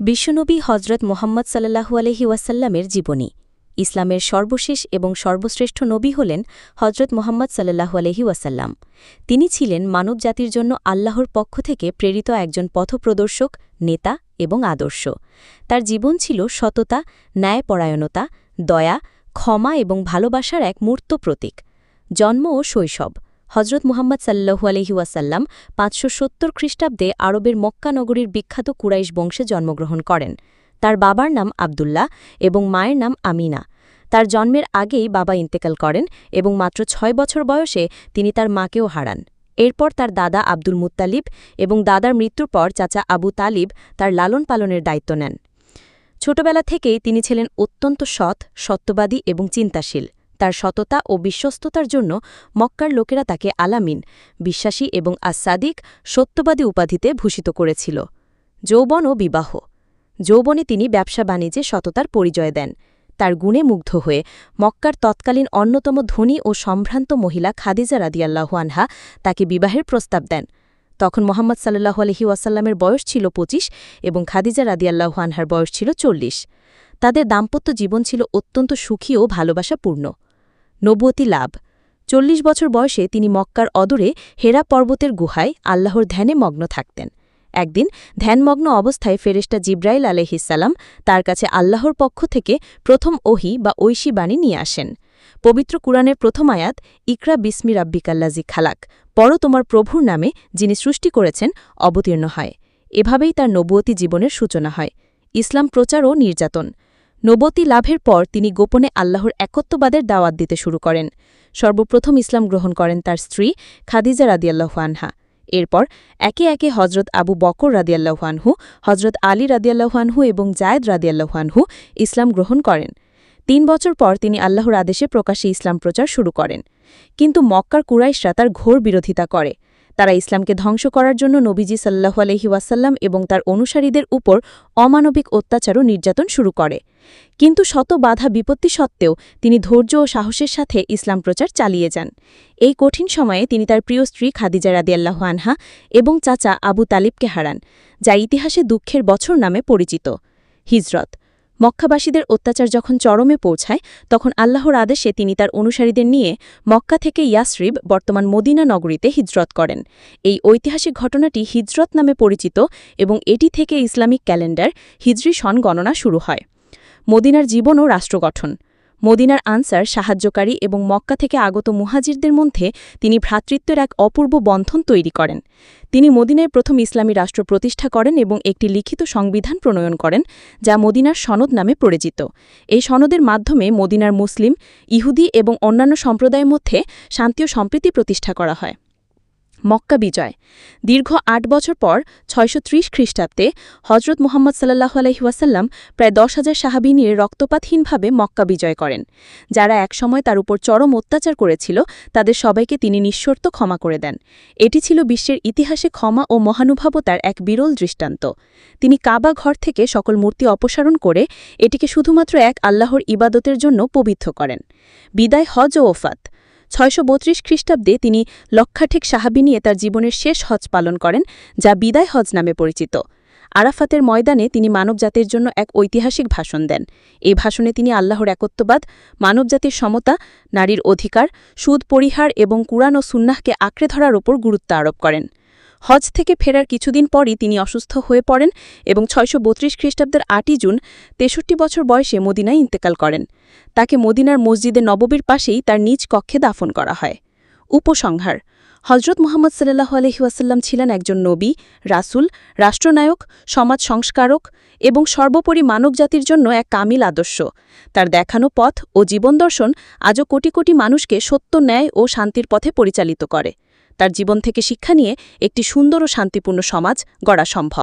বিশ্বনবী হজরত মোহাম্মদ সাল্লাহু আলহি ওয়াসাল্লামের জীবনী। ইসলামের সর্বশেষ এবং সর্বশ্রেষ্ঠ নবী হলেন হজরত মোহাম্মদ সাল্লাহু আলহি ওয়াসাল্লাম। তিনি ছিলেন মানব জাতির জন্য আল্লাহর পক্ষ থেকে প্রেরিত একজন পথপ্রদর্শক, নেতা এবং আদর্শ। তার জীবন ছিল সততা, ন্যায়পরায়ণতা, দয়া, ক্ষমা এবং ভালোবাসার এক মূর্ত প্রতীক। জন্ম ও শৈশব। হজরত মুহাম্মদ সাল্লু আলহি ওয়াসাল্লাম পাঁচশো সত্তর খ্রিস্টাব্দে আরবের মক্কা নগরীর বিখ্যাত কুরাইশ বংশে জন্মগ্রহণ করেন। তার বাবার নাম আবদুল্লাহ এবং মায়ের নাম আমিনা। তার জন্মের আগেই বাবা ইন্তেকাল করেন এবং মাত্র ছয় বছর বয়সে তিনি তার মাকেও হারান। এরপর তার দাদা আব্দুল মুত্তালিব এবং দাদার মৃত্যুর পর চাচা আবু তালিব তার লালন পালনের দায়িত্ব নেন। ছোটবেলা থেকেই তিনি ছিলেন অত্যন্ত সৎ, সত্যবাদী এবং চিন্তাশীল। তার সততা ও বিশ্বস্ততার জন্য মক্কার লোকেরা তাকে আলামিন, বিশ্বাসী এবং আসাদিক সত্যবাদী উপাধিতে ভূষিত করেছিল। যৌবন ও বিবাহ। যৌবনে তিনি ব্যবসা বাণিজ্যে সততার পরিচয় দেন। তার গুণে মুগ্ধ হয়ে মক্কার তৎকালীন অন্যতম ধনী ও সম্ভ্রান্ত মহিলা খাদিজা রাদিয়াল্লাহু আনহা তাকে বিবাহের প্রস্তাব দেন। তখন মোহাম্মদ সাল্লাহ আলহি ওয়াসাল্লামের বয়স ছিল ২৫ এবং খাদিজা রাদিয়াল্লাহু আনহার বয়স ছিল চল্লিশ। তাদের দাম্পত্য জীবন ছিল অত্যন্ত সুখী ও ভালোবাসাপূর্ণ। নবুয়তি লাভ। চল্লিশ বছর বয়সে তিনি মক্কার অদূরে হেরা পর্বতের গুহায় আল্লাহর ধ্যানে মগ্ন থাকতেন। একদিন ধ্যানমগ্ন অবস্থায় ফেরেস্টা জিব্রাইল আলহিসাল্লাম তার কাছে আল্লাহর পক্ষ থেকে প্রথম ওহি বা ঐশী বাণী নিয়ে আসেন। পবিত্র কুরআনের প্রথম আয়াত, ইকরা বিসমি রাব্বিকাল্লাজি খালাক পর তোমার প্রভুর নামে যিনি সৃষ্টি করেছেন, অবতীর্ণ হয়। এভাবেই তার নবুয়তি জীবনের সূচনা হয়। ইসলাম প্রচার ও নির্যাতন। নবতী লাভের পর তিনি গোপনে আল্লাহর একত্ববাদের দাওয়াত দিতে শুরু করেন। সর্বপ্রথম ইসলাম গ্রহণ করেন তার স্ত্রী খাদিজা রাদিয়াল্লাহু আনহা। এরপর একে একে হজরত আবু বকর রাদিয়াল্লাহানহু হজরত আলী রাদিয়াল্লাহানহু এবং জায়দ রাদিয়াল্লাহানহু ইসলাম গ্রহণ করেন। তিন বছর পর তিনি আল্লাহর আদেশে প্রকাশ্যে ইসলাম প্রচার শুরু করেন। কিন্তু মক্কার কুরাইশরা তার ঘোর বিরোধিতা করে। তারা ইসলামকে ধ্বংস করার জন্য নবীজি সাল্লাহ আলহি এবং তার অনুসারীদের উপর অমানবিক অত্যাচার ও নির্যাতন শুরু করে। কিন্তু শত বাধা বিপত্তি সত্ত্বেও তিনি ধৈর্য ও সাহসের সাথে ইসলাম প্রচার চালিয়ে যান। এই কঠিন সময়ে তিনি তার প্রিয় স্ত্রী খাদিজা রাদিয়াল্লাহ আনহা এবং চাচা আবু তালিবকে হারান, যা ইতিহাসে দুঃখের বছর নামে পরিচিত। হিজরত মক্কাবাসীদের অত্যাচার যখন চরমে পৌঁছায়, তখন আল্লাহর আদেশে তিনি তার অনুসারীদের নিয়ে মক্কা থেকে ইয়াসরিব বর্তমান মদিনা নগরীতে হিজরত করেন। এই ঐতিহাসিক ঘটনাটি হিজরত নামে পরিচিত এবং এটি থেকে ইসলামিক ক্যালেন্ডার হিজরি সন গণনা শুরু হয়। মদিনার জীবন ও রাষ্ট্র গঠন। মদিনার আনসার সাহায্যকারী এবং মক্কা থেকে আগত মুহাজিরদের মধ্যে তিনি ভ্রাতৃত্বের এক অপূর্ব বন্ধন তৈরি করেন। তিনি মদিনায় প্রথম ইসলামী রাষ্ট্র প্রতিষ্ঠা করেন এবং একটি লিখিত সংবিধান প্রণয়ন করেন, যা মদিনার সনদ নামে পরিচিত। এই সনদের মাধ্যমে মদিনার মুসলিম, ইহুদি এবং অন্যান্য সম্প্রদায়ের মধ্যে শান্তি ও সম্প্রীতি প্রতিষ্ঠা করা হয়। মক্কা বিজয়। দীর্ঘ আট বছর পর ছয়শো ত্রিশ খ্রিস্টাব্দে হজরত মোহাম্মদ সাল্লাহ আলহিউসাল্লাম প্রায় দশ হাজার সাহাবি নিয়ে রক্তপাতহীনভাবে মক্কা বিজয় করেন। যারা একসময় তার উপর চরম অত্যাচার করেছিল, তাদের সবাইকে তিনি নিঃশর্ত ক্ষমা করে দেন। এটি ছিল বিশ্বের ইতিহাসে ক্ষমা ও মহানুভবতার এক বিরল দৃষ্টান্ত। তিনি কাবা ঘর থেকে সকল মূর্তি অপসারণ করে এটিকে শুধুমাত্র এক আল্লাহর ইবাদতের জন্য পবিত্র করেন। বিদায় হজ ও ওফাত। ছয়শো বত্রিশ খ্রিস্টাব্দে তিনি লক্ষাঠেক সাহাবি নিয়ে তার জীবনের শেষ হজ পালন করেন, যা বিদায় হজ নামে পরিচিত। আরাফাতের ময়দানে তিনি মানবজাতির জন্য এক ঐতিহাসিক ভাষণ দেন। এই ভাষণে তিনি আল্লাহর একত্ববাদ, মানবজাতির সমতা, নারীর অধিকার, সুদ, পরিহার এবং কুরআন ও সুন্নাহকে আঁকড়ে ধরার ওপর গুরুত্ব আরোপ করেন। হজ থেকে ফেরার কিছুদিন পরই তিনি অসুস্থ হয়ে পড়েন এবং ছয়শো বত্রিশ খ্রিস্টাব্দের আটই জুন তেষট্টি বছর বয়সে মদিনায় ইন্তেকাল করেন। তাকে মদিনার মসজিদে নববীর পাশেই তার নিজ কক্ষে দাফন করা হয়। উপসংহার হজরত মোহাম্মদ সাল্লাহ আলহিউসাল্লাম ছিলেন একজন নবী, রাসুল, রাষ্ট্রনায়ক, সমাজ সংস্কারক এবং সর্বোপরি মানবজাতির জন্য এক কামিল আদর্শ। তার দেখানো পথ ও জীবন দর্শন আজও কোটি কোটি মানুষকে সত্য, ন্যায় ও শান্তির পথে পরিচালিত করে। তার জীবন থেকে শিক্ষা নিয়ে একটি সুন্দর ও শান্তিপূর্ণ সমাজ গড়া সম্ভব।